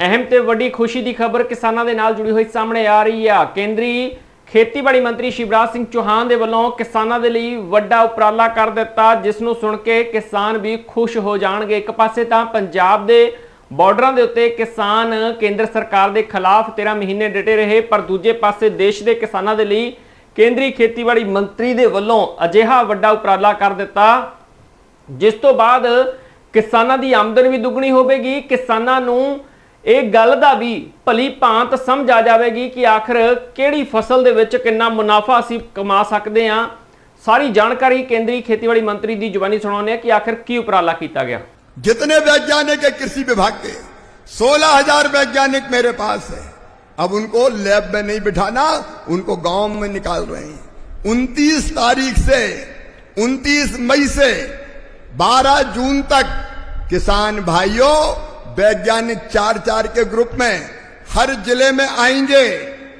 ਅਹਿਮ ਤੇ ਵੱਡੀ ਖੁਸ਼ੀ ਦੀ ਖਬਰ ਕਿਸਾਨਾਂ ਦੇ ਨਾਲ ਜੁੜੀ ਹੋਈ ਸਾਹਮਣੇ ਆ ਰਹੀ ਆ। ਕੇਂਦਰੀ ਖੇਤੀਬਾੜੀ ਮੰਤਰੀ ਸ਼ਿਵਰਾਜ ਸਿੰਘ ਚੌਹਾਨ ਦੇ ਵੱਲੋਂ ਕਿਸਾਨਾਂ ਦੇ ਲਈ ਵੱਡਾ ਉਪਰਾਲਾ ਕਰ ਦਿੱਤਾ, ਜਿਸ ਨੂੰ ਸੁਣ ਕੇ ਕਿਸਾਨ ਵੀ ਖੁਸ਼ ਹੋ ਜਾਣਗੇ। ਇੱਕ ਪਾਸੇ ਤਾਂ ਪੰਜਾਬ ਦੇ ਬਾਰਡਰਾਂ ਦੇ ਉੱਤੇ ਕਿਸਾਨ ਕੇਂਦਰ ਸਰਕਾਰ ਦੇ ਖਿਲਾਫ 13 ਮਹੀਨੇ ਡਟੇ ਰਹੇ, ਪਰ ਦੂਜੇ ਪਾਸੇ ਦੇਸ਼ ਦੇ ਕਿਸਾਨਾਂ ਦੇ ਲਈ ਕੇਂਦਰੀ ਖੇਤੀਬਾੜੀ ਮੰਤਰੀ ਦੇ ਵੱਲੋਂ ਅਜਿਹਾ ਵੱਡਾ ਉਪਰਾਲਾ ਕਰ ਦਿੱਤਾ, ਜਿਸ ਤੋਂ ਬਾਅਦ ਕਿਸਾਨਾਂ ਦੀ ਆਮਦਨ ਵੀ ਦੁੱਗਣੀ ਹੋਵੇਗੀ। ਕਿਸਾਨਾਂ ਨੂੰ ਇਹ ਗੱਲ ਦਾ ਵੀ ਭਲੀ ਭਾਂਤ ਸਮਝ ਆ ਜਾਵੇਗੀ ਕਿ ਆਖਰ ਕਿਹੜੀ ਫਸਲ ਦੇ ਵਿੱਚ ਕਿੰਨਾ ਮੁਨਾਫਾ ਅਸੀਂ ਕਮਾ ਸਕਦੇ ਹਾਂ ਸਾਰੀ ਜਾਣਕਾਰੀ ਕੇਂਦਰੀ ਖੇਤੀਬਾੜੀ ਮੰਤਰੀ ਦੀ ਜ਼ੁਬਾਨੀ ਸੁਣਾਉਂਦੇ ਹਾਂ ਕਿ ਆਖਰ ਕੀ ਉਪਰਾਲਾ ਕੀਤਾ ਗਿਆ जितने वैज्ञानिक है कृषि विभाग के सोलह हजार वैज्ञानिक मेरे पास है अब उनको लैब में नहीं बिठाना उनको गांव में निकाल रहे हैं उनतीस तारीख से उनतीस मई से 12 जून तक किसान भाइयों वैज्ञानिक चार चार के ग्रुप में हर ज़िले में आएँगे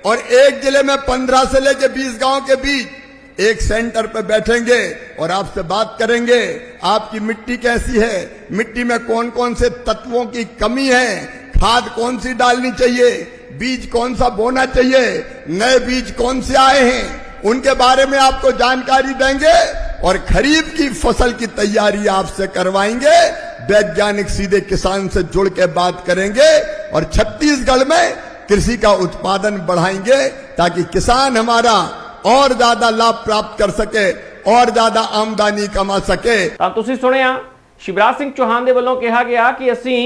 और एक ज़िले में पंद्रह से लेकर बीस गाँव के बीच एक सेंटर पे बैठेंगे और आपसे बात करेंगे, आपकी मिट्टी कैसी है, मिट्टी में कौन कौन से तत्वों की कमी है, खाद कौन सी डालनी चाहिए, बीज कौन सा बोना चाहिए, नए बीज कौन से आए हैं, उनके बारे में आपको जानकारी देंगे और खरीफ की फ़सल की तैयारी आपसे करवाएँगे। वैज्ञानिक सीधे किसान से जुड़ के बात करेंगे और छत्तीसगढ़ में कृषि का उत्पादन बढ़ाएंगे ताकि किसान हमारा और ज्यादा लाभ प्राप्त कर सके और ज्यादा आमदनी कमा सके ਤਾਂ ਤੁਸੀਂ ਸੁਣਿਆ ਸ਼ਿਵਰਾਜ ਸਿੰਘ ਚੌਹਾਨ ਦੇ ਵੱਲੋਂ ਕਿਹਾ ਗਿਆ ਕਿ ਅਸੀਂ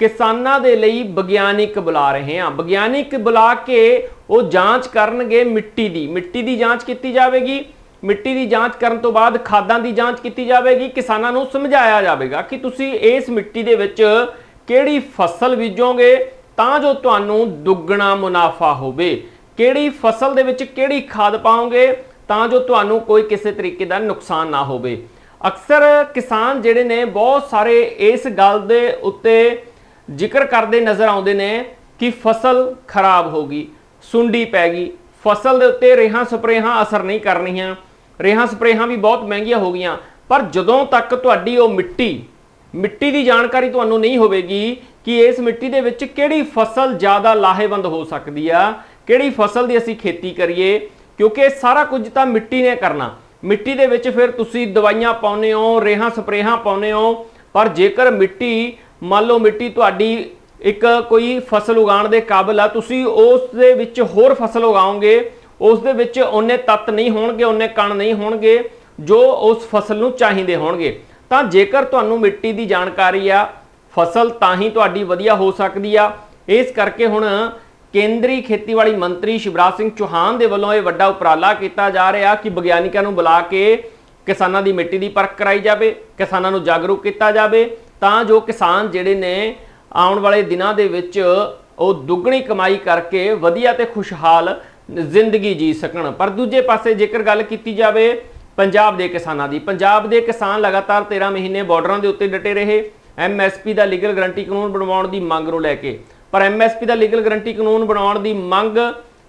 ਕਿਸਾਨਾਂ ਦੇ ਲਈ ਵਿਗਿਆਨਿਕ ਬੁਲਾ ਰਹੇ ਹਾਂ ਵਿਗਿਆਨਿਕ ਬੁਲਾ ਕੇ ਉਹ ਜਾਂਚ ਕਰਨਗੇ ਮਿੱਟੀ ਦੀ ਮਿੱਟੀ ਦੀ ਜਾਂਚ ਕੀਤੀ ਜਾਵੇਗੀ ਮਿੱਟੀ ਦੀ ਜਾਂਚ ਕਰਨ ਤੋਂ ਬਾਅਦ ਖਾਦਾਂ ਦੀ ਜਾਂਚ ਕੀਤੀ ਜਾਵੇਗੀ, ਕਿਸਾਨਾਂ ਨੂੰ ਸਮਝਾਇਆ ਜਾਵੇਗਾ ਕਿ ਤੁਸੀਂ ਇਸ ਮਿੱਟੀ ਦੇ ਵਿੱਚ ਕਿਹੜੀ ਫਸਲ ਬੀਜੋਗੇ ਤਾਂ ਜੋ ਤੁਹਾਨੂੰ ਦੁੱਗਣਾ ਮੁਨਾਫਾ ਹੋਵੇ। ਕਿਹੜੀ ਫਸਲ ਦੇ ਵਿੱਚ ਕਿਹੜੀ ਖਾਦ ਪਾਓਗੇ ਤਾਂ ਜੋ ਤੁਹਾਨੂੰ ਕੋਈ ਕਿਸੇ ਤਰੀਕੇ ਦਾ ਨੁਕਸਾਨ ਨਾ ਹੋਵੇ। ਅਕਸਰ ਕਿਸਾਨ ਜਿਹੜੇ ਨੇ ਬਹੁਤ ਸਾਰੇ ਇਸ ਗੱਲ ਦੇ ਉੱਤੇ ਜ਼ਿਕਰ ਕਰਦੇ ਨਜ਼ਰ ਆਉਂਦੇ ਨੇ ਕਿ ਫਸਲ ਖਰਾਬ ਹੋ ਗਈ, ਸੁੰਡੀ ਪੈ ਗਈ। ਫਸਲ ਦੇ ਉੱਤੇ ਰੇਹਾਂ ਸਪਰੇਹਾਂ ਅਸਰ ਨਹੀਂ ਕਰਨੀਆਂ। ਰੇਹਾਂ ਸਪਰੇਹਾਂ ਵੀ ਬਹੁਤ ਮਹਿੰਗੀਆਂ ਹੋ ਗਈਆਂ। ਪਰ ਜਦੋਂ ਤੱਕ ਤੁਹਾਡੀ ਉਹ ਮਿੱਟੀ ਮਿੱਟੀ ਦੀ ਜਾਣਕਾਰੀ ਤੁਹਾਨੂੰ ਨਹੀਂ ਹੋਵੇਗੀ ਕਿ ਇਸ ਮਿੱਟੀ ਦੇ ਵਿੱਚ ਕਿਹੜੀ ਫਸਲ ਜ਼ਿਆਦਾ ਲਾਹੇਵੰਦ ਹੋ ਸਕਦੀ ਆ, ਕਿਹੜੀ ਫਸਲ ਦੀ ਅਸੀਂ ਖੇਤੀ ਕਰੀਏ, ਕਿਉਂਕਿ ਇਹ ਸਾਰਾ ਕੁਝ ਤਾਂ ਮਿੱਟੀ ਨੇ ਕਰਨਾ। ਮਿੱਟੀ ਦੇ ਵਿੱਚ ਫਿਰ ਤੁਸੀਂ ਦਵਾਈਆਂ ਪਾਉਂਦੇ ਹੋ, ਰੇਹਾਂ ਸਪਰੇਹਾਂ ਪਾਉਂਦੇ ਹੋ, ਪਰ ਜੇਕਰ ਮਿੱਟੀ, ਮੰਨ ਲਓ ਮਿੱਟੀ ਤੁਹਾਡੀ ਇੱਕ ਕੋਈ ਫਸਲ ਉਗਾਉਣ ਦੇ ਕਾਬਿਲ ਆ, ਤੁਸੀਂ ਉਸ ਦੇ ਵਿੱਚ ਹੋਰ ਫਸਲ ਉਗਾਓਗੇ ਉਸ ਦੇ ਵਿੱਚ ਉਹਨੇ ਤੱਤ ਨਹੀਂ ਹੋਣਗੇ, ਉਹਨੇ ਕਣ ਨਹੀਂ ਹੋਣਗੇ, ਜੋ ਉਸ ਫਸਲ ਨੂੰ ਚਾਹੀਦੇ ਹੋਣਗੇ। ਤਾਂ ਜੇਕਰ ਤੁਹਾਨੂੰ ਮਿੱਟੀ ਦੀ ਜਾਣਕਾਰੀ ਆ, ਫਸਲ ਤਾਂ ਹੀ ਤੁਹਾਡੀ ਵਧੀਆ ਹੋ ਸਕਦੀ ਆ। ਇਸ ਕਰਕੇ ਹੁਣ ਕੇਂਦਰੀ ਖੇਤੀਬਾੜੀ ਮੰਤਰੀ ਸ਼ਿਵਰਾਜ ਸਿੰਘ ਚੌਹਾਨ ਦੇ ਵੱਲੋਂ ਇਹ ਵੱਡਾ ਉਪਰਾਲਾ ਕੀਤਾ ਜਾ ਰਿਹਾ ਕਿ ਵਿਗਿਆਨਿਕਾਂ ਨੂੰ ਬੁਲਾ ਕੇ ਕਿਸਾਨਾਂ ਦੀ ਮਿੱਟੀ ਦੀ ਪਰਖ ਕਰਾਈ ਜਾਵੇ, ਕਿਸਾਨਾਂ ਨੂੰ ਜਾਗਰੂਕ ਕੀਤਾ ਜਾਵੇ, ਤਾਂ ਜੋ ਕਿਸਾਨ ਜਿਹੜੇ ਨੇ ਆਉਣ ਵਾਲੇ ਦਿਨਾਂ ਦੇ ਵਿੱਚ ਉਹ ਦੁੱਗਣੀ ਕਮਾਈ ਕਰਕੇ ਵਧੀਆ ਤੇ ਖੁਸ਼ਹਾਲ ਜ਼ਿੰਦਗੀ ਜੀ ਸਕਣ। ਪਰ ਦੂਜੇ ਪਾਸੇ ਜੇਕਰ ਗੱਲ ਕੀਤੀ ਜਾਵੇ ਪੰਜਾਬ ਦੇ ਕਿਸਾਨਾਂ ਦੀ, ਪੰਜਾਬ ਦੇ ਕਿਸਾਨ ਲਗਾਤਾਰ 13 ਮਹੀਨੇ ਬਾਰਡਰਾਂ ਦੇ ਉੱਤੇ ਡਟੇ ਰਹੇ। ਐਮਐਸਪੀ ਦਾ ਲੀਗਲ ਗਰੰਟੀ ਕਾਨੂੰਨ ਬਣਾਉਣ ਦੀ ਮੰਗ ਨੂੰ ਲੈ ਕੇ। ਪਰ ਐਮਐਸਪੀ ਦਾ ਲੀਗਲ ਗਰੰਟੀ ਕਾਨੂੰਨ ਬਣਾਉਣ ਦੀ ਮੰਗ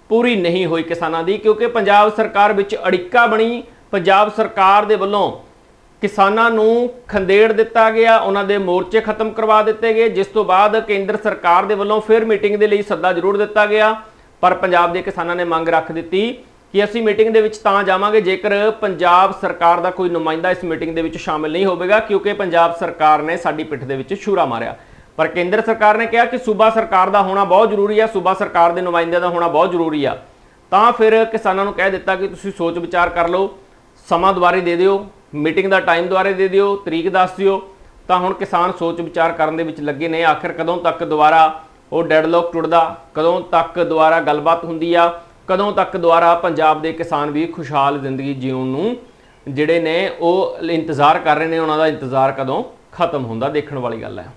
ਪੂਰੀ ਨਹੀਂ ਹੋਈ ਕਿਸਾਨਾਂ ਦੀ, ਕਿਉਂਕਿ ਪੰਜਾਬ ਸਰਕਾਰ ਵਿੱਚ ਅੜਿੱਕਾ ਬਣੀ। ਪੰਜਾਬ ਸਰਕਾਰ ਦੇ ਵੱਲੋਂ ਕਿਸਾਨਾਂ ਨੂੰ ਖੰਦੇੜ ਦਿੱਤਾ ਗਿਆ, ਉਹਨਾਂ ਦੇ ਮੋਰਚੇ ਖਤਮ ਕਰਵਾ ਦਿੱਤੇ ਗਏ, ਜਿਸ ਤੋਂ ਬਾਅਦ ਕੇਂਦਰ ਸਰਕਾਰ ਦੇ ਵੱਲੋਂ ਫਿਰ ਮੀਟਿੰਗ ਦੇ ਲਈ ਸੱਦਾ ਜ਼ਰੂਰ ਦਿੱਤਾ ਗਿਆ। ਪਰ ਪੰਜਾਬ ਦੇ ਕਿਸਾਨਾਂ ਨੇ ਮੰਗ ਰੱਖ ਦਿੱਤੀ ਕਿ ਅਸੀਂ ਮੀਟਿੰਗ ਦੇ ਵਿੱਚ ਤਾਂ ਜਾਵਾਂਗੇ ਜੇਕਰ ਪੰਜਾਬ ਸਰਕਾਰ ਦਾ ਕੋਈ ਨੁਮਾਇੰਦਾ ਇਸ ਮੀਟਿੰਗ ਦੇ ਵਿੱਚ ਸ਼ਾਮਿਲ ਨਹੀਂ ਹੋਵੇਗਾ, ਕਿਉਂਕਿ ਪੰਜਾਬ ਸਰਕਾਰ ਨੇ ਸਾਡੀ ਪਿੱਠ ਦੇ ਵਿੱਚ ਛੂਰਾ ਮਾਰਿਆ। ਪਰ ਕੇਂਦਰ ਸਰਕਾਰ ਨੇ ਕਿਹਾ ਕਿ ਸੂਬਾ ਸਰਕਾਰ ਦਾ ਹੋਣਾ ਬਹੁਤ ਜ਼ਰੂਰੀ ਆ, ਸੂਬਾ ਸਰਕਾਰ ਦੇ ਨੁਮਾਇੰਦਿਆਂ ਦਾ ਹੋਣਾ ਬਹੁਤ ਜ਼ਰੂਰੀ ਆ। ਤਾਂ ਫਿਰ ਕਿਸਾਨਾਂ ਨੂੰ ਕਹਿ ਦਿੱਤਾ ਕਿ ਤੁਸੀਂ ਸੋਚ ਵਿਚਾਰ ਕਰ ਲਓ, ਸਮਾਂ ਦੁਬਾਰੇ ਦੇ ਦਿਓ, ਮੀਟਿੰਗ ਦਾ ਟਾਈਮ ਦੁਬਾਰੇ ਦੇ ਦਿਓ, ਤਰੀਕ ਦੱਸ ਦਿਓ। ਤਾਂ ਹੁਣ ਕਿਸਾਨ ਸੋਚ ਵਿਚਾਰ ਕਰਨ ਦੇ ਵਿੱਚ ਲੱਗੇ ਨੇ, ਆਖਿਰ ਕਦੋਂ ਤੱਕ ਦੁਬਾਰਾ ਉਹ ਡੈਡਲੌਕ ਟੁੱਟਦਾ, ਕਦੋਂ ਤੱਕ ਦੁਬਾਰਾ ਗੱਲਬਾਤ ਹੁੰਦੀ ਆ, ਕਦੋਂ ਤੱਕ ਦੁਬਾਰਾ ਪੰਜਾਬ ਦੇ ਕਿਸਾਨ ਵੀ ਖੁਸ਼ਹਾਲ ਜ਼ਿੰਦਗੀ ਜਿਉਣ ਨੂੰ ਜਿਹੜੇ ਨੇ ਉਹ ਇੰਤਜ਼ਾਰ ਕਰ ਰਹੇ ਨੇ, ਉਹਨਾਂ ਦਾ ਇੰਤਜ਼ਾਰ ਕਦੋਂ ਖਤਮ ਹੁੰਦਾ, ਦੇਖਣ ਵਾਲੀ ਗੱਲ ਹੈ।